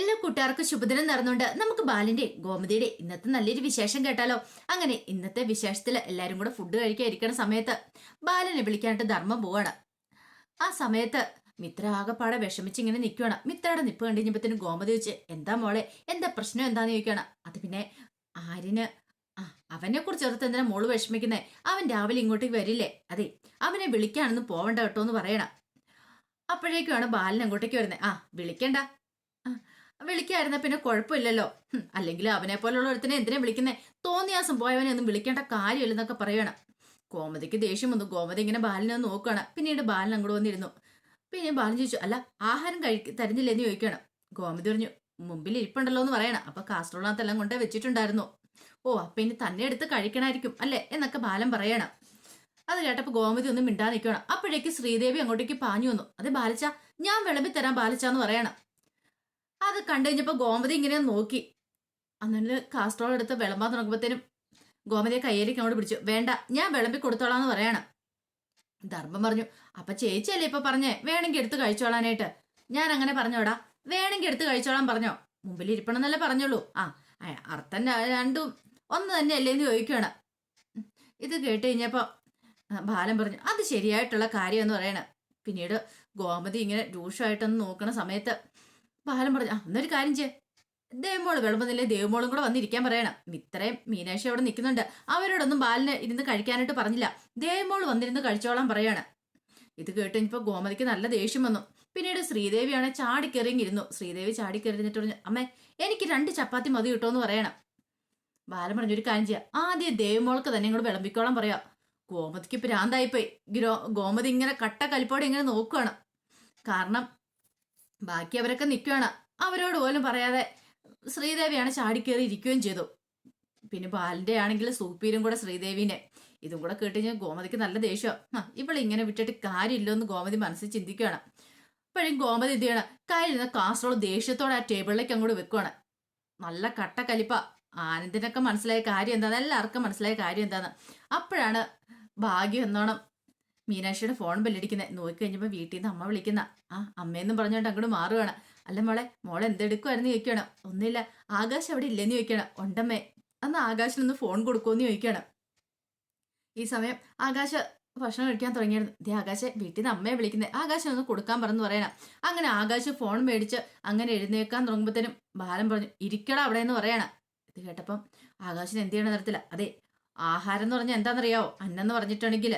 എല്ലാ കൂട്ടുകാർക്കും ശുഭദിനം നടന്നുകൊണ്ട് നമുക്ക് ബാലിന്റെ ഗോമതിയുടെ ഇന്നത്തെ നല്ലൊരു വിശേഷം കേട്ടാലോ? അങ്ങനെ ഇന്നത്തെ വിശേഷത്തിൽ എല്ലാരും കൂടെ ഫുഡ് കഴിക്കാൻ ഇരിക്കുന്ന സമയത്ത് ബാലനെ വിളിക്കാനായിട്ട് ധർമ്മം പോവാണ്. ആ സമയത്ത് മിത്ര ആകെപ്പാടെ വിഷമിച്ച് ഇങ്ങനെ നിൽക്കുകയാണ് മിത്രയുടെ നിപ്പ് കണ്ടുകഴിഞ്ഞപ്പത്തിന് ഗോമതി വെച്ച് എന്താ മോളെ? എന്താ പ്രശ്നം? എന്താന്ന് ചോദിക്കുകയാണ് അത് പിന്നെ ആര്യന് ആ അവനെ കുറിച്ച് ഓർത്ത് എന്തിനാ മോൾ വിഷമിക്കുന്നേ? അവൻ രാവിലെ ഇങ്ങോട്ടേക്ക് വരില്ലേ? അതെ അവനെ വിളിക്കാണെന്ന് പോവണ്ട കേട്ടോ എന്ന് പറയണം. അപ്പോഴേക്കുമാണ് ബാലൻ അങ്ങോട്ടേക്ക് വരുന്നത് ആ വിളിക്കണ്ട. വിളിക്കായിരുന്ന പിന്നെ കുഴപ്പമില്ലല്ലോ. അല്ലെങ്കിൽ അവനെ പോലുള്ള ഒരുത്തിനെ എന്തിനാ വിളിക്കുന്നേ? തോന്നിയാസം പോയവനെ ഒന്നും വിളിക്കേണ്ട കാര്യമില്ലെന്നൊക്കെ പറയണം. ഗോമതിക്ക് ദേഷ്യം വന്നു. ഗോമതി ഇങ്ങനെ ബാലിനെ ഒന്ന് നോക്കുകയാണ്. പിന്നീട് ബാലൻ അങ്ങോട്ട് വന്നിരുന്നു. പിന്നെ ബാലൻ ചോദിച്ചു അല്ല ആഹാരം കഴി തരുന്നില്ലെന്ന് ചോദിക്കണം ഗോമതി പറഞ്ഞു മുമ്പിൽ ഇരിപ്പുണ്ടല്ലോ എന്ന് പറയണം. അപ്പൊ കാസ്ട്രോളിനകത്തെല്ലാം കൊണ്ടേ വെച്ചിട്ടുണ്ടായിരുന്നു. ഓ അപ്പൊ ഇനി തന്നെ എടുത്ത് കഴിക്കണായിരിക്കും അല്ലേ? എന്നൊക്കെ ബാലൻ പറയണം. അത് കേട്ടപ്പോ ഗോമതി ഒന്നും മിണ്ടാ നിൽക്കണം അപ്പോഴേക്ക് ശ്രീദേവി അങ്ങോട്ടേക്ക് പാഞ്ഞു വന്നു. അതെ ബാലിച്ച ഞാൻ വിളമ്പി തരാൻ ബാലിച്ചാന്ന് പറയണം. അത് കണ്ടു കഴിഞ്ഞപ്പോ ഗോമതി ഇങ്ങനെ നോക്കി. അന്നിട്ട് കാസ്ട്രോൾ എടുത്ത് വിളമ്പാൻ തുടങ്ങുമ്പോഴത്തേനും ഗോമതിയെ കയ്യിലേക്ക് അങ്ങോട്ട് പിടിച്ചു. വേണ്ട ഞാൻ വിളമ്പി കൊടുത്തോളാന്ന് പറയണം. ധർമ്മം പറഞ്ഞു അപ്പൊ ചേച്ചിയല്ലേ ഇപ്പൊ പറഞ്ഞേ വേണമെങ്കിൽ എടുത്ത് കഴിച്ചോളാനായിട്ട്. ഞാൻ അങ്ങനെ പറഞ്ഞോടാ വേണമെങ്കിൽ എടുത്ത് കഴിച്ചോളാൻ പറഞ്ഞോ. മുമ്പിൽ ഇരിപ്പണം എന്നല്ലേ പറഞ്ഞോളൂ. ആ അർത്ഥം രണ്ടും ഒന്ന് തന്നെയല്ലേ എന്ന് ചോദിക്കുകയാണ് ഇത് കേട്ട് കഴിഞ്ഞപ്പോ ആ, ബാലൻ പറഞ്ഞു അത് ശരിയായിട്ടുള്ള കാര്യം എന്ന് പറയണ. പിന്നീട് ഗോമതി ഇങ്ങനെ രൂക്ഷമായിട്ടൊന്ന് നോക്കണ സമയത്ത് ബാലൻ പറഞ്ഞു ആ എന്നൊരു കാര്യം ചെയ്യേ. ദേവമോൾ വിളമ്പുന്നില്ലേ? ദേവമോളും കൂടെ വന്നിരിക്കാൻ പറയണം. ഇത്രയും മീനാക്ഷി അവിടെ നിൽക്കുന്നുണ്ട്. അവരോടൊന്നും ബാലിന് ഇരുന്ന് കഴിക്കാനായിട്ട് പറഞ്ഞില്ല. ദേവമോൾ വന്നിരുന്ന് കഴിച്ചോളാൻ പറയാണ്. ഇത് കേട്ട് ഇനിയിപ്പോൾ ഗോമതിക്ക് നല്ല ദേഷ്യം വന്നു. പിന്നീട് ശ്രീദേവിയാണ് ചാടിക്കെറിങ്ങിരുന്നു ശ്രീദേവി ചാടിക്കെറിഞ്ഞിട്ട് പറഞ്ഞു അമ്മേ എനിക്ക് രണ്ട് ചപ്പാത്തി മതി കിട്ടുമെന്ന് പറയണം. ബാലൻ പറഞ്ഞു ഒരു കാര്യം ചെയ്യാം. ആദ്യം ദേവമോൾക്ക് തന്നെ ഇങ്ങോട്ട് വിളമ്പിക്കോളാൻ പറയാം. ഗോമതിക്ക് ഭ്രാന്തായിപ്പോയി. ഗ്രോ ഗോമതി ഇങ്ങനെ കട്ട കലിപ്പോടെ ഇങ്ങനെ നോക്കുകയാണ് കാരണം ബാക്കി അവരൊക്കെ നിൽക്കുകയാണ് അവരോട് പോലും പറയാതെ ശ്രീദേവിയാണ് ചാടിക്കേറി ഇരിക്കുകയും ചെയ്തു. പിന്നെ ബാലിന്റെ ആണെങ്കിൽ സൂപ്പീരും കൂടെ ശ്രീദേവിനെ. ഇതും കൂടെ കേട്ട് കഴിഞ്ഞാൽ ഗോമതിക്ക് നല്ല ദേഷ്യം. ഇവളെ ഇങ്ങനെ വിട്ടിട്ട് കാര്യമില്ലോ എന്ന് ഗോമതി മനസ്സിൽ ചിന്തിക്കുകയാണ് അപ്പോഴും ഗോമതി എന്ത് ചെയ്യണം? കയ്യിലിരുന്ന കാസറോൾ ദേഷ്യത്തോടെ ആ ടേബിളിലേക്ക് അങ്ങോട്ട് വെക്കുവാണ്. നല്ല കട്ട കലിപ്പ. ആനന്ദിനൊക്കെ മനസ്സിലായ കാര്യം എന്താണ് എല്ലാവർക്കും മനസ്സിലായ കാര്യം എന്താണ് അപ്പോഴാണ് ഭാഗ്യം എന്നോണം മീനാക്ഷിയുടെ ഫോൺ ബെല്ലടിക്കുന്നത് നോക്കി കഴിഞ്ഞപ്പോൾ വീട്ടിൽ നിന്ന് അമ്മ വിളിക്കുന്ന. ആ അമ്മയെന്നും പറഞ്ഞുകൊണ്ട് അങ്ങോട്ട് മാറുകയാണ് അല്ല മോളെ മോളെ എന്തെടുക്കുമായിരുന്നു ചോദിക്കണം. ഒന്നുമില്ല ആകാശ് അവിടെ ഇല്ലെന്ന് ചോദിക്കണം. ഉണ്ടമ്മേ അന്ന് ആകാശിനൊന്ന് ഫോൺ കൊടുക്കുമെന്ന് ചോദിക്കണം. ഈ സമയം ആകാശ് ഭക്ഷണം കഴിക്കാൻ തുടങ്ങിയായിരുന്നു ദേ ആകാശെ വീട്ടിൽ നിന്ന് അമ്മയെ വിളിക്കുന്നത് ആകാശം ഒന്ന് കൊടുക്കാൻ പറഞ്ഞു പറയണം. അങ്ങനെ ആകാശ് ഫോൺ മേടിച്ച് അങ്ങനെ എഴുന്നേക്കാൻ തുടങ്ങുമ്പോഴത്തേനും ബാലൻ പറഞ്ഞു ഇരിക്കട അവിടെ എന്ന് പറയണം. ഇത് കേട്ടപ്പം ആകാശിന് എന്ത് ചെയ്യണം നിർത്തില്ല അതെ ആഹാരം എന്ന് പറഞ്ഞാൽ എന്താണെന്നറിയാവോ? അന്നെന്ന് പറഞ്ഞിട്ടുണ്ടെങ്കിൽ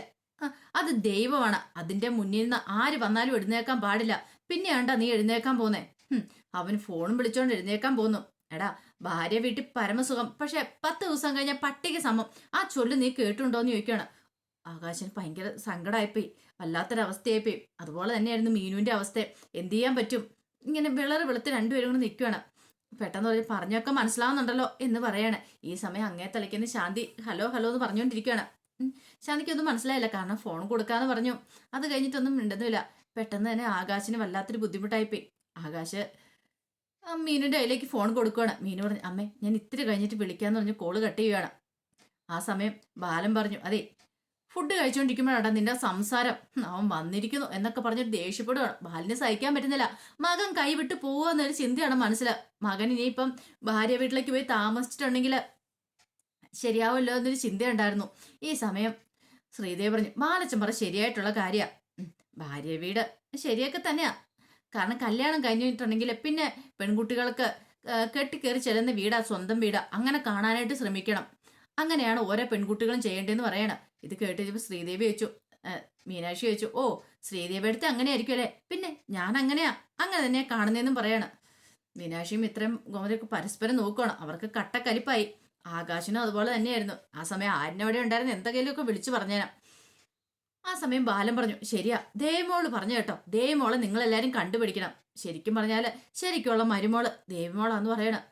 അത് ദൈവമാണ്. അതിന്റെ മുന്നിൽ നിന്ന് ആര് വന്നാലും എഴുന്നേക്കാൻ പാടില്ല. പിന്നെയാണ്ടാ നീ എഴുന്നേക്കാൻ പോന്നെ അവൻ ഫോണും വിളിച്ചോണ്ട് എഴുന്നേക്കാൻ പോന്നു എടാ ഭാര്യ വീട്ടിൽ പരമസുഖം. പക്ഷെ പത്ത് ദിവസം കഴിഞ്ഞ പട്ടിക സമം. ആ ചൊല്ല് നീ കേട്ടുണ്ടോന്ന് ചോദിക്കുകയാണ് ആകാശന് ഭയങ്കര സങ്കടമായിപ്പോയി വല്ലാത്തൊരവസ്ഥയായിപ്പോയി. അതുപോലെ തന്നെയായിരുന്നു മീനുവിന്റെ അവസ്ഥ. എന്ത് ചെയ്യാൻ പറ്റും? ഇങ്ങനെ വിളറ് വെളുത്ത് രണ്ടുപേരും കൂടെ നിൽക്കുകയാണ് പെട്ടെന്ന് പറഞ്ഞ് പറഞ്ഞൊക്കെ മനസ്സിലാവുന്നുണ്ടല്ലോ എന്ന് പറയാണ്. ഈ സമയം അങ്ങേ തലയ്ക്കുന്ന ശാന്തി ഹലോ ഹലോ എന്ന് പറഞ്ഞുകൊണ്ടിരിക്കുകയാണ് ശാന്തിക്കൊന്നും മനസ്സിലായില്ല. കാരണം ഫോൺ കൊടുക്കാന്ന് പറഞ്ഞു. അത് കഴിഞ്ഞിട്ടൊന്നും മിണ്ടുന്നില്ല പെട്ടെന്ന് തന്നെ ആകാശിന് വല്ലാത്തൊരു ബുദ്ധിമുട്ടായിപ്പോയി. ആകാശ് മീനിന്റെ കയ്യിലേക്ക് ഫോൺ കൊടുക്കുകയാണ് മീനു പറഞ്ഞു അമ്മേ ഞാൻ ഇത്തിരി കഴിഞ്ഞിട്ട് വിളിക്കാന്ന് പറഞ്ഞു കോൾ കട്ട് ചെയ്യുകയാണ് ആ സമയം ബാലൻ പറഞ്ഞു അതെ ഫുഡ് കഴിച്ചുകൊണ്ടിരിക്കുമ്പോഴാണ് നിന്റെ സംസാരം. അവൻ വന്നിരിക്കുന്നു എന്നൊക്കെ പറഞ്ഞിട്ട് ദേഷ്യപ്പെടുകയാണ് ബാലിന് സഹിക്കാൻ പറ്റുന്നില്ല. മകൻ കൈവിട്ട് പോവുക എന്നൊരു ചിന്തയാണ് മനസ്സിൽ മകൻ ഇനിയിപ്പം ഭാര്യ വീട്ടിലേക്ക് പോയി താമസിച്ചിട്ടുണ്ടെങ്കിൽ ശരിയാവുമല്ലോ എന്നൊരു ചിന്തയുണ്ടായിരുന്നു. ഈ സമയം ശ്രീദേവി പറഞ്ഞു ബാലച്ചൻ പറ ശരിയായിട്ടുള്ള കാര്യ. ഭാര്യ വീട് ശരിയൊക്കെ തന്നെയാ. കാരണം കല്യാണം കഴിഞ്ഞിട്ടുണ്ടെങ്കിൽ പിന്നെ പെൺകുട്ടികൾക്ക് കെട്ടിക്കേറി ചെല്ലുന്ന വീടാ സ്വന്തം വീടാ. അങ്ങനെ കാണാനായിട്ട് ശ്രമിക്കണം. അങ്ങനെയാണ് ഓരോ പെൺകുട്ടികളും ചെയ്യേണ്ടതെന്ന് പറയണം. ഇത് കേട്ട് കഴിഞ്ഞപ്പോൾ ശ്രീദേവി ചോദിച്ചു മീനാക്ഷി ചോദിച്ചു ഓ ശ്രീദേവി അടുത്ത് അങ്ങനെ ആയിരിക്കും അല്ലേ? പിന്നെ ഞാൻ അങ്ങനെയാ. അങ്ങനെ തന്നെയാ കാണുന്നതെന്നും പറയണം. മീനാക്ഷിയും ഇത്രയും ഗോമതിയൊക്കെ പരസ്പരം നോക്കുകയാണ് അവർക്ക് കട്ടക്കലിപ്പായി ആകാശിനും അതുപോലെ തന്നെയായിരുന്നു. ആ സമയം ആരിനവിടെ ഉണ്ടായിരുന്നു? എന്തെങ്കിലുമൊക്കെ വിളിച്ചു പറഞ്ഞേനാ ആ സമയം ബാലൻ പറഞ്ഞു ശരിയാ ദേവമോൾ പറഞ്ഞു കേട്ടോ. ദേവമോളെ നിങ്ങളെല്ലാരും കണ്ടുപിടിക്കണം. ശരിക്കും പറഞ്ഞാൽ ശരിക്കുള്ള മരുമോൾ ദേവമോളാന്ന് പറയണം.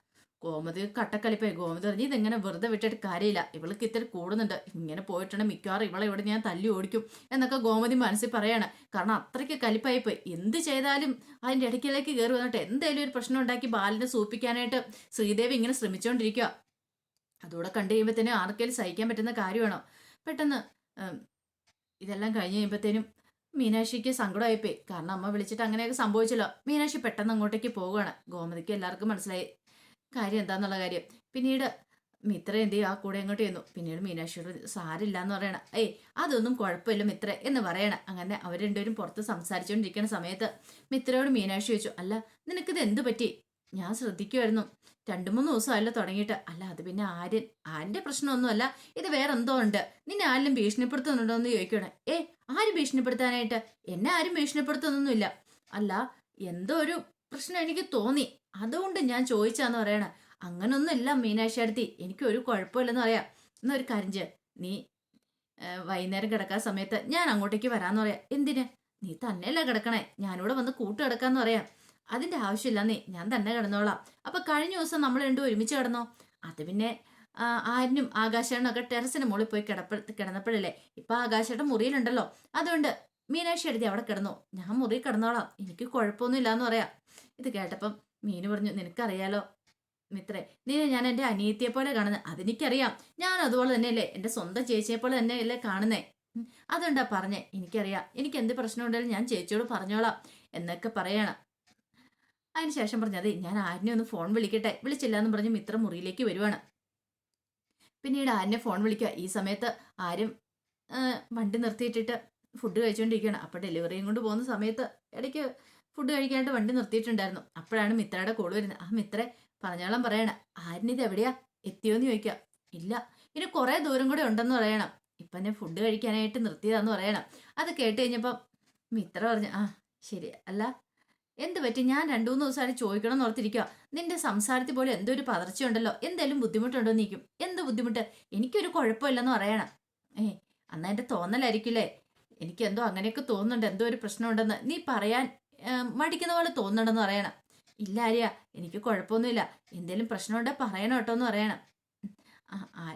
ഗോമതി കട്ടക്കലിപ്പായി. ഗോമതി പറഞ്ഞു ഇതെങ്ങനെ വെറുതെ വിട്ടിട്ട് കാര്യമില്ല. ഇവൾക്ക് ഇത്തിരി കൂടുന്നുണ്ട്. ഇങ്ങനെ പോയിട്ടുണ്ട്. മിക്കവാറും ഇവളെ ഇവിടെ ഞാൻ തല്ലി ഓടിക്കും. എന്നൊക്കെ ഗോമതി മനസ്സിൽ പറയാണ്. കാരണം അത്രയ്ക്ക് കലിപ്പായിപ്പോയി. എന്ത് ചെയ്താലും അതിന്റെ ഇടയ്ക്കിലേക്ക് കയറി വന്നിട്ട് എന്തെങ്കിലും ഒരു പ്രശ്നം ഉണ്ടാക്കി ബാലിനെ സൂപ്പിക്കാനായിട്ട് ശ്രീദേവി ഇങ്ങനെ ശ്രമിച്ചുകൊണ്ടിരിക്കുക അതുകൂടെ കണ്ടു കഴിയുമ്പോഴത്തേനും ആർക്കെങ്കിലും സഹിക്കാൻ പറ്റുന്ന കാര്യമാണോ? പെട്ടെന്ന് ഇതെല്ലാം കഴിഞ്ഞ് കഴിയുമ്പോഴത്തേനും മീനാക്ഷിക്ക് സങ്കടമായിപ്പോയി. കാരണം അമ്മ വിളിച്ചിട്ട് അങ്ങനെയൊക്കെ സംഭവിച്ചല്ലോ. മീനാക്ഷി പെട്ടെന്ന് അങ്ങോട്ടേക്ക് പോവുകയാണ്. ഗോമതിക്ക് എല്ലാവർക്കും മനസ്സിലായി. കാര്യം എന്താന്നുള്ള കാര്യം. പിന്നീട് മിത്ര എന്ത് ചെയ്യും? ആ കൂടെ അങ്ങോട്ട് ചെന്നു. പിന്നീട് മീനാക്ഷിയോട് സാരില്ല എന്ന് പറയണ. ഏയ് അതൊന്നും കുഴപ്പമില്ല മിത്ര എന്ന് പറയണ. അങ്ങനെ അവർ രണ്ടുപേരും പുറത്ത് സംസാരിച്ചുകൊണ്ടിരിക്കുന്ന സമയത്ത് മിത്രയോട് മീനാക്ഷി ചോദിച്ചു. അല്ല നിനക്കിത് എന്ത് പറ്റി? ഞാൻ ശ്രദ്ധിക്കുമായിരുന്നു രണ്ടു മൂന്ന് ദിവസമല്ല തുടങ്ങിയിട്ട്. അല്ല അത് പിന്നെ ആര്യൻ. ആര്യന്റെ പ്രശ്നമൊന്നുമല്ല ഇത് വേറെ എന്തോ ഉണ്ട്. നിന്നെ ആരെങ്കിലും ഭീഷണിപ്പെടുത്തുന്നുണ്ടോ എന്ന് ചോദിക്കണേ ഏ ആരും ഭീഷണിപ്പെടുത്താനായിട്ട്? എന്നെ ആരും ഭീഷണിപ്പെടുത്തുന്നൊന്നുമില്ല. അല്ല എന്തോ ഒരു പ്രശ്നം എനിക്ക് തോന്നി. അതുകൊണ്ട് ഞാൻ ചോദിച്ചാന്ന് പറയണ. അങ്ങനൊന്നുമില്ല മീനാക്ഷി അടുത്തി എനിക്ക് ഒരു കുഴപ്പമില്ലെന്ന് പറയാം. എന്നൊരു കരിഞ്ച് നീ വൈകുന്നേരം കിടക്കാൻ സമയത്ത് ഞാൻ അങ്ങോട്ടേക്ക് വരാന്ന് പറയാം. എന്തിന്? നീ തന്നെയല്ല കിടക്കണേ. ഞാനിവിടെ വന്ന് കൂട്ട് കിടക്കാന്ന് പറയാം. അതിന്റെ ആവശ്യമില്ല നീ ഞാൻ തന്നെ കിടന്നോളാം. അപ്പൊ കഴിഞ്ഞ ദിവസം നമ്മൾ രണ്ടും ഒരുമിച്ച് കിടന്നോ? അത് പിന്നെ ആരിനും ആകാശേട്ടനും ഒക്കെ ടെറസിന് മുകളിൽ പോയി കിടപ്പ കിടന്നപ്പോഴല്ലേ? ഇപ്പൊ ആകാശയുടെ മുറിയിലുണ്ടല്ലോ. അതുകൊണ്ട് മീനാക്ഷി എഴുതി അവിടെ കിടന്നു. ഞാൻ മുറി കിടന്നോളാം. എനിക്ക് കുഴപ്പമൊന്നും ഇല്ലാന്ന് പറയാം. ഇത് കേട്ടപ്പം മീനു പറഞ്ഞു നിനക്കറിയാലോ മിത്രേ നീ ഞാൻ എന്റെ അനിയത്തിയെ പോലെ കാണുന്നത് അതെനിക്കറിയാം. ഞാൻ അതുപോലെ തന്നെയല്ലേ എന്റെ സ്വന്തം ചേച്ചിയെ പോലെ തന്നെയല്ലേ കാണുന്നേ. അതുകൊണ്ടാ പറഞ്ഞേ എനിക്കറിയാം. എനിക്ക് എന്ത് പ്രശ്നമുണ്ടെങ്കിലും ഞാൻ ചേച്ചിയോട് പറഞ്ഞോളാം എന്നൊക്കെ പറയണം. അതിനുശേഷം പറഞ്ഞു അതെ ഞാൻ ആരിനെ ഒന്ന് ഫോൺ വിളിക്കട്ടെ? വിളിച്ചില്ല എന്ന് പറഞ്ഞ് മിത്രം മുറിയിലേക്ക് വരുവാണ്. പിന്നീട് ആരിനെ ഫോൺ വിളിക്കുക? ഈ സമയത്ത് ആരും വണ്ടി നിർത്തിയിട്ടിട്ട് ഫുഡ് കഴിച്ചുകൊണ്ടിരിക്കുകയാണ് അപ്പോൾ ഡെലിവറിയും കൊണ്ട് പോകുന്ന സമയത്ത് ഇടയ്ക്ക് ഫുഡ് കഴിക്കാനായിട്ട് വണ്ടി നിർത്തിയിട്ടുണ്ടായിരുന്നു. അപ്പോഴാണ് മിത്രയുടെ കോൾ വരുന്നത്. ആ മിത്രേ പറഞ്ഞോളം പറയണ. ആരിനിത് എവിടെയാ? എത്തിയോന്ന് ചോദിക്കുക. ഇല്ല. ഇനി കുറേ ദൂരം കൂടെ ഉണ്ടെന്ന് പറയണം. ഇപ്പം എന്നെ ഫുഡ് കഴിക്കാനായിട്ട് നിർത്തിയതാന്ന് പറയണം. അത് കേട്ട് കഴിഞ്ഞപ്പം മിത്ര പറഞ്ഞു ആ ശരി. അല്ല എന്ത് പറ്റി? ഞാൻ രണ്ടു മൂന്ന് ദിവസമായിട്ട് ചോദിക്കണം എന്ന് ഓർത്തിരിക്കുക നിന്റെ സംസാരത്തിൽ പോലും എന്തോ ഒരു പതർച്ചയുണ്ടല്ലോ? എന്തേലും ബുദ്ധിമുട്ടുണ്ടോ നീക്കും? എന്ത് ബുദ്ധിമുട്ട്? എനിക്കൊരു കുഴപ്പമില്ലെന്ന് പറയണം. ഏ അന്നാ എന്റെ തോന്നലായിരിക്കില്ലേ? എനിക്ക് എന്തോ അങ്ങനെയൊക്കെ തോന്നുന്നുണ്ട്. എന്തോ ഒരു പ്രശ്നമുണ്ടെന്ന്. നീ പറയാൻ മടിക്കുന്ന പോലെ തോന്നുന്നുണ്ടെന്ന് പറയണം. ഇല്ല ആര്യ എനിക്ക് കുഴപ്പമൊന്നുമില്ല. എന്തേലും പ്രശ്നമുണ്ടെങ്കിൽ പറയണം കേട്ടോ എന്ന് പറയണം.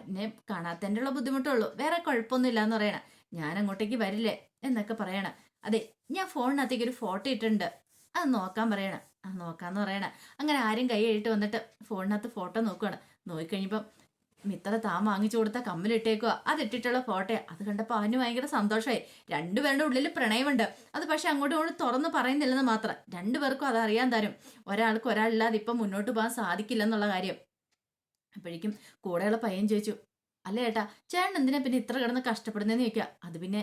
എന്നെ കാണാത്തതിന്റെ ബുദ്ധിമുട്ടുള്ളൂ വേറെ കുഴപ്പമൊന്നുമില്ല എന്ന് പറയണം. ഞാൻ അങ്ങോട്ടേക്ക് വരില്ലേ എന്നൊക്കെ പറയണം. അതെ ഞാൻ ഫോണിനകത്തേക്ക് ഒരു ഫോട്ടോ ഇട്ടിട്ടുണ്ട്. അത് നോക്കാൻ പറയണം. ആ നോക്കാന്ന് പറയണം. അങ്ങനെ ആരും കൈ വന്നിട്ട് ഫോണിനകത്ത് ഫോട്ടോ നോക്കുകയാണ് നോക്കിക്കഴിഞ്ഞപ്പം മിത്ര താൻ വാങ്ങിച്ചു കൊടുത്ത കമ്മലിട്ടേക്കുക അതിട്ടിട്ടുള്ള ഫോട്ടോ അത് കണ്ടപ്പോൾ അവന് ഭയങ്കര സന്തോഷമായി രണ്ടുപേരുടെ ഉള്ളിൽ പ്രണയമുണ്ട്. അത് പക്ഷെ അങ്ങോട്ടും ഇങ്ങോട്ടും തുറന്ന് പറയുന്നില്ലെന്ന് മാത്രം. രണ്ടുപേർക്കും അത് അറിയാൻ തരും ഒരാൾക്ക് ഒരാളില്ലാതെ ഇപ്പം മുന്നോട്ട് പോകാൻ സാധിക്കില്ലെന്നുള്ള കാര്യം. അപ്പോഴേക്കും കൂടെയുള്ള പയ്യൻ ചോദിച്ചു അല്ല ചേട്ടാ ചേട്ടൻ എന്തിനാ പിന്നെ ഇത്ര കിടന്ന് കഷ്ടപ്പെടുന്നതെന്ന് ചോദിക്കുക അത് പിന്നെ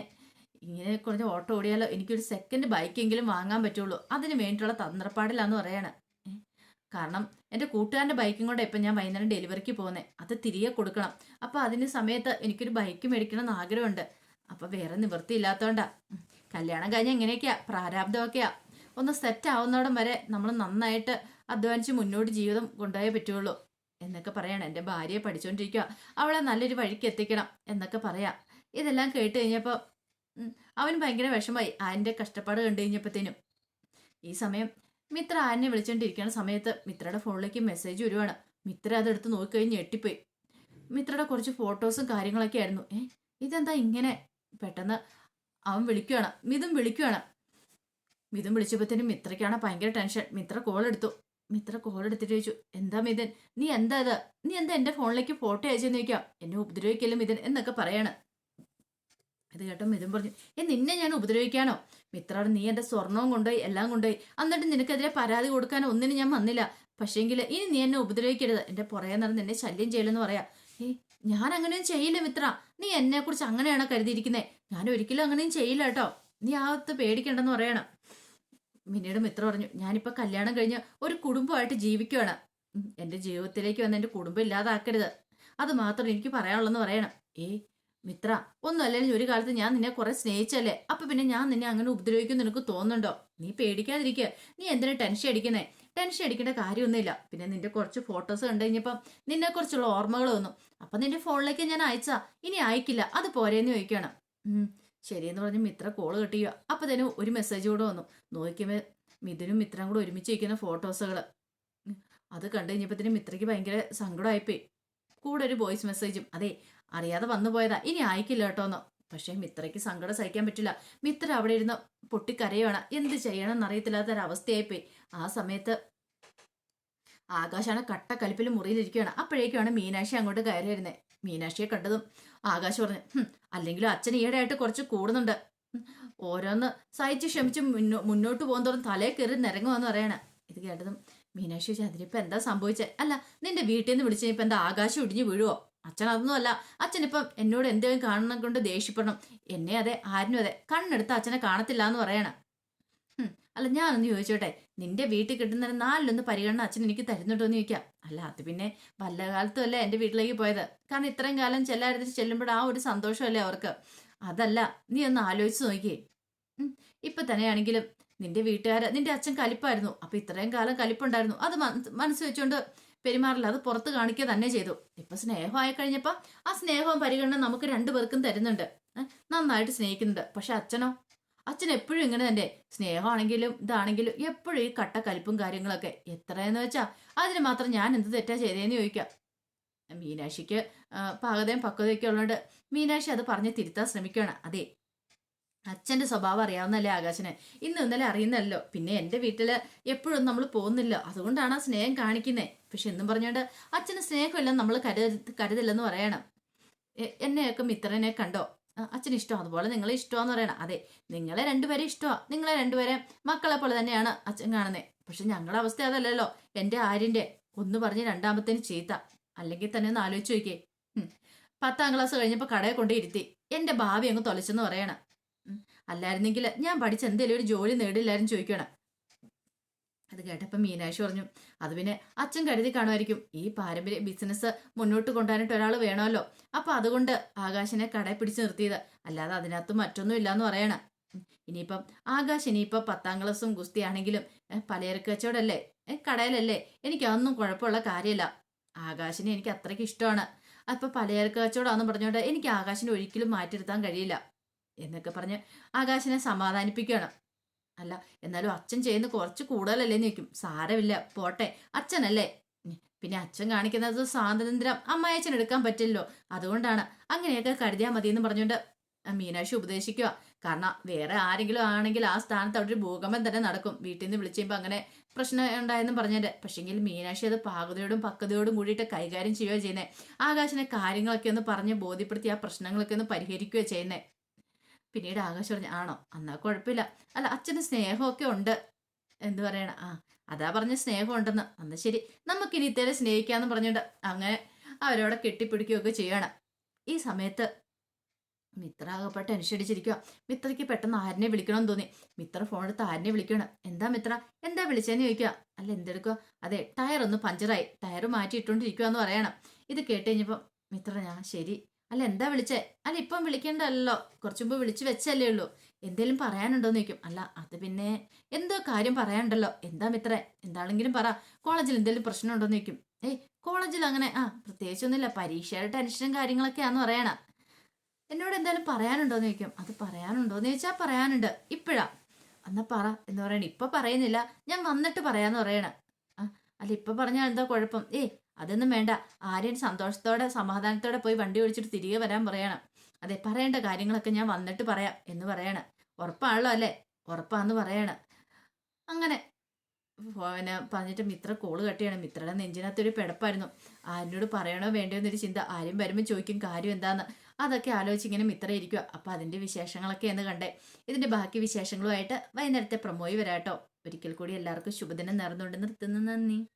ഇങ്ങനെ കുറഞ്ഞ ഓട്ടോ ഓടിയാലോ? എനിക്കൊരു സെക്കൻഡ് ബൈക്കെങ്കിലും വാങ്ങാൻ പറ്റുള്ളൂ. അതിന് വേണ്ടിയിട്ടുള്ള തന്ത്രപ്പാടിലാന്ന് പറയാണ്? കാരണം എന്റെ കൂട്ടുകാരന്റെ ബൈക്കും കൊണ്ട് ഇപ്പം ഞാൻ വൈകുന്നേരം ഡെലിവറിക്ക് പോകുന്നത് അത് തിരികെ കൊടുക്കണം. അപ്പോൾ അതിന് സമയത്ത് എനിക്കൊരു ബൈക്ക് മേടിക്കണം എന്ന് ആഗ്രഹമുണ്ട്. അപ്പോൾ വേറെ നിവൃത്തിയില്ലാത്തതുകൊണ്ടാ. കല്യാണം കഴിഞ്ഞ എങ്ങനെയൊക്കെയാ പ്രാരാബ്ദമൊക്കെയാ. ഒന്ന് സെറ്റ് ആവുന്നോടം വരെ നമ്മൾ നന്നായിട്ട് അധ്വാനിച്ച് മുന്നോട്ട് ജീവിതം കൊണ്ടുപോയേ പറ്റുള്ളൂ എന്നൊക്കെ പറയണം. എന്റെ ഭാര്യയെ പഠിച്ചുകൊണ്ടിരിക്കുക അവളെ നല്ലൊരു വഴിക്ക് എത്തിക്കണം എന്നൊക്കെ പറയാം. ഇതെല്ലാം കേട്ട് കഴിഞ്ഞപ്പോൾ അവന് ഭയങ്കര വിഷമായി ആന്റെ കഷ്ടപ്പാട് കണ്ടു കഴിഞ്ഞപ്പോഴത്തേനും. ഈ സമയം മിത്ര ആനെ വിളിച്ചോണ്ടിരിക്കുന്ന സമയത്ത് മിത്രയുടെ ഫോണിലേക്ക് മെസ്സേജ് വരുവാണ്. മിത്ര അതെടുത്ത് നോക്കിക്കഴിഞ്ഞ് ഞെട്ടിപ്പോയി. മിത്രയുടെ കുറച്ച് ഫോട്ടോസും കാര്യങ്ങളൊക്കെ ആയിരുന്നു. ഏ ഇതെന്താ ഇങ്ങനെ? പെട്ടെന്ന് അവൻ വിളിക്കുവാണ്. മിതും വിളിക്കുവാണ്. മിതും വിളിച്ചപ്പോഴത്തേനും മിത്രയ്ക്കാണ് ഭയങ്കര ടെൻഷൻ മിത്ര കോൾ എടുത്തു. മിത്ര കോൾ എടുത്തിട്ട് ചോദിച്ചു എന്താ മിഥുൻ? നീ എന്താ ഇത്? നീ എന്താ എന്റെ ഫോണിലേക്ക് ഫോട്ടോ അയച്ചെന്ന് ചോദിക്കാം? എന്നെ ഉപദ്രവിക്കല്ലേ മിഥുൻ? എന്നൊക്കെ പറയാണ്. ഇത് കേട്ടോ മിഥുൻ പറഞ്ഞു ഏ നിന്നെ ഞാൻ ഉപദ്രവിക്കാനോ? മിത്രാട് നീ എന്റെ സ്വർണവും കൊണ്ടുപോയി എല്ലാം കൊണ്ടുപോയി. എന്നിട്ട് നിനക്കെതിരെ പരാതി കൊടുക്കാനോ ഒന്നിനും ഞാൻ വന്നില്ല. പക്ഷേങ്കിൽ ഇനി നീ എന്നെ ഉപദ്രവിക്കരുത്. എന്റെ പുറകെ നടന്ന് എന്നെ ശല്യം ചെയ്യലെന്ന് പറയാ. ഏ ഞാൻ അങ്ങനെയും ചെയ്യില്ല മിത്ര. നീ എന്നെ കുറിച്ച് അങ്ങനെയാണോ കരുതിയിരിക്കുന്നത് ഞാൻ ഒരിക്കലും അങ്ങനെയും ചെയ്യില്ല കേട്ടോ. നീ ആകത്ത് പേടിക്കണ്ടെന്ന് പറയണം. പിന്നീട് മിത്ര പറഞ്ഞു ഞാനിപ്പോൾ കല്യാണം കഴിഞ്ഞ് ഒരു കുടുംബമായിട്ട് ജീവിക്കുകയാണ് എന്റെ ജീവിതത്തിലേക്ക് വന്ന് എന്റെ കുടുംബം ഇല്ലാതാക്കരുത്. അത് മാത്രം എനിക്ക് പറയാനുള്ളെന്ന് പറയണം. ഏ മിത്ര ഒന്നും അല്ലെങ്കിൽ ഒരു കാലത്ത് ഞാൻ നിന്നെ കുറെ സ്നേഹിച്ചല്ലേ? അപ്പൊ പിന്നെ ഞാൻ നിന്നെ അങ്ങനെ ഉപദ്രവിക്കും നിനക്ക് തോന്നുന്നുണ്ടോ? നീ പേടിക്കാതിരിക്കുക നീ എന്തിനാ ടെൻഷൻ അടിക്കുന്നേ? ടെൻഷൻ അടിക്കേണ്ട കാര്യമൊന്നുമില്ല. പിന്നെ നിന്റെ കുറച്ച് ഫോട്ടോസ് കണ്ടു കഴിഞ്ഞപ്പം നിന്നെ കുറിച്ചുള്ള ഓർമ്മകൾ വന്നു. അപ്പൊ നിന്റെ ഫോണിലേക്ക് ഞാൻ അയച്ചാ. ഇനി അയക്കില്ല. അത് പോരേന്ന് ചോദിക്കണം ശരിയെന്ന് പറഞ്ഞ് മിത്ര കോൾ കെട്ടിയോ അപ്പൊ തന്നെ ഒരു മെസ്സേജ് കൂടെ വന്നു. നോക്കിയപ്പോൾ മിഥുനും മിത്രം കൂടെ ഒരുമിച്ച് വയ്ക്കുന്ന ഫോട്ടോസുകൾ അത് കണ്ടു കഴിഞ്ഞപ്പോഴത്തേനും മിത്രയ്ക്ക് ഭയങ്കര സങ്കടമായിപ്പോയി. കൂടെ ഒരു വോയിസ് മെസ്സേജും അതെ അറിയാതെ വന്നു പോയതാ. ഇനി അയക്കില്ല കേട്ടോന്ന്. പക്ഷേ മിത്രയ്ക്ക് സങ്കടം സഹിക്കാൻ പറ്റില്ല. മിത്ര അവിടെ ഇരുന്ന് പൊട്ടിക്കരയാണ് എന്ത് ചെയ്യണം എന്നറിയത്തില്ലാത്ത ഒരവസ്ഥയായിപ്പോയി ആ സമയത്ത് ആകാശാണ് കട്ട കലിപ്പിൽ മുറിയിലിരിക്കുകയാണ് അപ്പോഴേക്കാണ് മീനാക്ഷി അങ്ങോട്ട് കയറി വരുന്നത് മീനാക്ഷിയെ കണ്ടതും ആകാശ് പറഞ്ഞു "ഹും, അല്ലെങ്കിലും അച്ഛൻ ഈയിടെയായിട്ട് കുറച്ച് കൂടുന്നുണ്ട്. ഓരോന്ന് സഹിച്ച് ക്ഷമിച്ച് മുന്നോ മുന്നോട്ട് പോകുന്നതോറും തലേ കയറി നിരങ്ങുമെന്ന് പറയണ. ഇത് കേട്ടതും മീനാക്ഷി ചോദിച്ചു അതിനിപ്പോ എന്താ സംഭവിച്ചത് അല്ല നിന്റെ വീട്ടിൽ നിന്ന് വിളിച്ചപ്പോൾ എന്താ ആകാശം ഇടിഞ്ഞു വീഴുവോ? അച്ഛൻ അതൊന്നുമല്ല. അച്ഛൻ അച്ഛനിപ്പം എന്നോട് എന്തെങ്കിലും കാണണം കൊണ്ട് ദേഷ്യപ്പെടണം. എന്നെ അതെ ആരിനും അതെ. കണ്ണെടുത്ത് അച്ഛനെ കാണത്തില്ല എന്ന് പറയണം അല്ല ഞാനൊന്ന് ചോദിച്ചോട്ടെ. നിന്റെ വീട്ടിൽ കിട്ടുന്ന നാലിലൊന്ന് പരിഗണന അച്ഛൻ എനിക്ക് തരുന്നുണ്ടോ എന്ന് ചോദിക്കാം. അല്ല അത് പിന്നെ വല്ല കാലത്തും അല്ലേ എന്റെ വീട്ടിലേക്ക് പോയത്. കാരണം ഇത്രയും കാലം ചെല്ലായിരുന്നു ചെല്ലുമ്പോൾ ആ ഒരു സന്തോഷമല്ലേ അവർക്ക്. അതല്ല നീ ഒന്ന് ആലോചിച്ച് നോക്കിയേ. ഇപ്പൊ തന്നെയാണെങ്കിലും നിന്റെ വീട്ടുകാർ നിന്റെ അച്ഛൻ കലിപ്പായിരുന്നു. അപ്പൊ ഇത്രയും കാലം കലിപ്പുണ്ടായിരുന്നു. അത് മനസ്സ് വെച്ചുകൊണ്ട് പെരുമാറില്ല. അത് പുറത്ത് കാണിക്കുക തന്നെ ചെയ്തു. ഇപ്പൊ സ്നേഹമായി കഴിഞ്ഞപ്പോ ആ സ്നേഹവും പരിഗണന നമുക്ക് രണ്ടുപേർക്കും തരുന്നുണ്ട്. നന്നായിട്ട് സ്നേഹിക്കുന്നുണ്ട്. പക്ഷെ അച്ഛനോ? അച്ഛൻ എപ്പോഴും ഇങ്ങനെ തന്നെ. സ്നേഹമാണെങ്കിലും ഇതാണെങ്കിലും എപ്പോഴും ഈ കട്ട കലിപ്പും കാര്യങ്ങളൊക്കെ. എത്രയെന്ന് വെച്ചാ അതിന് മാത്രം ഞാൻ എന്ത് തെറ്റാ ചെയ്തേന്ന് ചോദിക്കാം മീനാക്ഷിക്ക് പാകതയും പക്വതയൊക്കെ ഉള്ളതുകൊണ്ട് മീനാക്ഷി അത് പറഞ്ഞ് തിരുത്താൻ ശ്രമിക്കുകയാണ്. അതെ അച്ഛന്റെ സ്വഭാവം അറിയാവുന്നല്ലേ ആകാശന്? ഇന്ന് ഇന്നലെ അറിയുന്നല്ലോ. പിന്നെ എന്റെ വീട്ടിൽ എപ്പോഴും നമ്മൾ പോകുന്നില്ല. അതുകൊണ്ടാണ് ആ സ്നേഹം കാണിക്കുന്നത് പക്ഷെ എന്നും പറഞ്ഞുകൊണ്ട് അച്ഛന് സ്നേഹമില്ല നമ്മൾ കരുത കരുതില്ലെന്ന് പറയണം. എന്നെയൊക്കെ മിത്രനെ കണ്ടോ? അച്ഛൻ ഇഷ്ടം. അതുപോലെ നിങ്ങളെ ഇഷ്ടമാന്ന് പറയണം. അതെ നിങ്ങളെ രണ്ടുപേരെ ഇഷ്ടമാണ് നിങ്ങളെ രണ്ടുപേരെ മക്കളെ പോലെ തന്നെയാണ് അച്ഛൻ കാണുന്നത് പക്ഷെ ഞങ്ങളുടെ അവസ്ഥ അതല്ലല്ലോ. എന്റെ ആര്യന്റെ ഒന്ന് പറഞ്ഞ് രണ്ടാമത്തേന് ചീത്ത. അല്ലെങ്കിൽ തന്നെ ഒന്ന് ആലോചിച്ച് നോക്കിയേ. പത്താം ക്ലാസ് കഴിഞ്ഞപ്പോൾ കടയെ കൊണ്ടിരുത്തി എന്റെ ഭാവി അങ്ങ് തൊലച്ചെന്ന് പറയണം. അല്ലായിരുന്നെങ്കിൽ ഞാൻ പഠിച്ച എന്തെങ്കിലും ഒരു ജോലി നേടില്ലായിരുന്നു ചോദിക്കണം. അത് കേട്ടപ്പോൾ മീനാക്ഷി പറഞ്ഞു അത് പിന്നെ അച്ഛൻ കരുതി കാണുമായിരിക്കും. ഈ പാരമ്പര്യ ബിസിനസ് മുന്നോട്ട് കൊണ്ടുപോകാനായിട്ട് ഒരാൾ വേണമല്ലോ. അപ്പൊ അതുകൊണ്ട് ആകാശിനെ കടയിൽ പിടിച്ച് നിർത്തിയത്. അല്ലാതെ അതിനകത്ത് മറ്റൊന്നും ഇല്ലാന്ന് പറയണം. ഇനിയിപ്പം ആകാശ് ഇനിയിപ്പം പത്താം ക്ലാസ്സും ഗുസ്തിയാണെങ്കിലും പലചരക്ക് കച്ചവടമല്ലേ കടയിലല്ലേ? എനിക്ക് അതൊന്നും കുഴപ്പമുള്ള കാര്യമല്ല. ആകാശിനെ എനിക്ക് അത്രയ്ക്ക് ഇഷ്ടമാണ്. അപ്പൊ പലചരക്ക് കച്ചവടമാണെന്ന് പറഞ്ഞുകൊണ്ട് എനിക്ക് ആകാശിനെ ഒരിക്കലും മാറ്റിയിരുത്താൻ കഴിയില്ല. എന്നൊക്കെ പറഞ്ഞ് ആകാശിനെ സമാധാനിപ്പിക്കണം അല്ല എന്നാലും അച്ഛൻ ചെയ്യുന്ന കുറച്ച് കൂടുതലല്ലേ നിൽക്കും സാരമില്ല പോട്ടെ. അച്ഛനല്ലേ? പിന്നെ അച്ഛൻ കാണിക്കുന്നത് സ്വാതന്ത്ര്യം അമ്മായച്ഛൻ എടുക്കാൻ പറ്റില്ലല്ലോ. അതുകൊണ്ടാണ് അങ്ങനെയൊക്കെ കരുതിയാൽ മതി എന്ന് പറഞ്ഞുകൊണ്ട് മീനാക്ഷി ഉപദേശിക്കുക. കാരണം വേറെ ആരെങ്കിലും ആണെങ്കിൽ ആ സ്ഥാനത്ത് അവിടെ ഒരു ഭൂകമ്പം തന്നെ നടക്കും. വീട്ടിൽ നിന്ന് വിളിച്ചു കഴിയുമ്പോൾ അങ്ങനെ പ്രശ്നം ഉണ്ടായെന്ന് പറഞ്ഞിട്ട്. പക്ഷെങ്കിൽ മീനാക്ഷി അത് പാകതയോടും പക്വതയോടും കൂടിയിട്ട് കൈകാര്യം ചെയ്യുകയോ ചെയ്യുന്നത് ആകാശിനെ കാര്യങ്ങളൊക്കെ ഒന്ന് പറഞ്ഞ് ബോധ്യപ്പെടുത്തി ആ പ്രശ്നങ്ങളൊക്കെ ഒന്ന് പരിഹരിക്കുകയോ ചെയ്യുന്നത് പിന്നീട് ആകാശ് പറഞ്ഞു ആണോ? എന്നാ കുഴപ്പമില്ല. അല്ല അച്ഛന് സ്നേഹമൊക്കെ ഉണ്ട്. എന്ത് പറയണ. ആ അതാ പറഞ്ഞ സ്നേഹം ഉണ്ടെന്ന്. അന്ന് ശരി. നമുക്കിനി ഇത്തേരെ സ്നേഹിക്കാന്ന് പറഞ്ഞിട്ട് അങ്ങനെ അവരോടെ കെട്ടിപ്പിടിക്കുകയൊക്കെ ചെയ്യണം. ഈ സമയത്ത് മിത്ര ആകപ്പെട്ട് ടെൻഷൻ അടിച്ചിരിക്കുക മിത്രയ്ക്ക് പെട്ടെന്ന് ആരിനെ വിളിക്കണമെന്ന് തോന്നി. മിത്ര ഫോൺ എടുത്ത് ആരിനെ വിളിക്കണം എന്താ മിത്ര? എന്താ വിളിച്ചേന്ന് ചോദിക്കുക അല്ല എന്തെടുക്കുക അതെ ടയർ ഒന്ന് പഞ്ചറായി. ടയർ മാറ്റി ഇട്ടുകൊണ്ടിരിക്കുക എന്ന് പറയണം. ഇത് കേട്ട് കഴിഞ്ഞപ്പോൾ മിത്ര ഞാൻ ശരി. അല്ല എന്താ വിളിച്ചേ? അല്ല ഇപ്പം വിളിക്കേണ്ടല്ലോ. കുറച്ചു മുമ്പ് വിളിച്ചു വെച്ചല്ലേ ഉള്ളൂ. എന്തേലും പറയാനുണ്ടോന്ന് ചോദിക്കും. അല്ല അത് പിന്നെ എന്തോ കാര്യം പറയാനുണ്ടല്ലോ. എന്താ മിത്രേ? എന്താണെങ്കിലും പറ. കോളേജിൽ എന്തെങ്കിലും പ്രശ്നം പ്രശ്നമുണ്ടോന്ന് ചോദിക്കും. ഏയ് കോളേജിൽ അങ്ങനെ ആ പ്രത്യേകിച്ചൊന്നുമില്ല. പരീക്ഷയുടെ ടെൻഷനും കാര്യങ്ങളൊക്കെയാന്ന് പറയണ. എന്നോട് എന്തായാലും പറയാനുണ്ടോന്ന് ചോദിക്കും. അത് പറയാനുണ്ടോന്ന് ചോദിച്ചാൽ പറയാനുണ്ട്. ഇപ്പോഴാ. എന്നാ പറ എന്ന് പറയണ. ഇപ്പൊ പറയുന്നില്ല. ഞാൻ വന്നിട്ട് പറയാന്ന് പറയണ. അല്ല ഇപ്പൊ പറഞ്ഞാൽ എന്താ കുഴപ്പം? ഏയ് അതൊന്നും വേണ്ട. ആര്യൻ സന്തോഷത്തോടെ സമാധാനത്തോടെ പോയി വണ്ടി ഓടിച്ചിട്ട് തിരികെ വരാൻ പറയണം. അതെ പറയേണ്ട കാര്യങ്ങളൊക്കെ ഞാൻ വന്നിട്ട് പറയാം എന്ന് പറയണം. ഉറപ്പാണല്ലോ അല്ലേ? ഉറപ്പാന്ന് പറയണം. അങ്ങനെ പിന്നെ പറഞ്ഞിട്ട് മിത്ര കോൾ കട്ടിയാണ് മിത്രയുടെ നെഞ്ചിനകത്തൊരു പിടപ്പായിരുന്നു. ആര്യനോട് പറയണോ വേണ്ടോ എന്നൊരു ചിന്ത. ആരും വരുമ്പോൾ ചോദിക്കും കാര്യം എന്താന്ന്. അതൊക്കെ ആലോചിച്ച് ഇങ്ങനെ മിത്ര ഇരിക്കുക അപ്പം അതിന്റെ വിശേഷങ്ങളൊക്കെ എന്ന് കണ്ടേ. ഇതിന്റെ ബാക്കി വിശേഷങ്ങളുമായിട്ട് വൈകുന്നേരത്തെ പ്രമോയി വരാട്ടോ. ഒരിക്കൽ കൂടി എല്ലാവർക്കും ശുഭദിനം നേർന്നുകൊണ്ട് നിർത്തുന്നു. നന്ദി.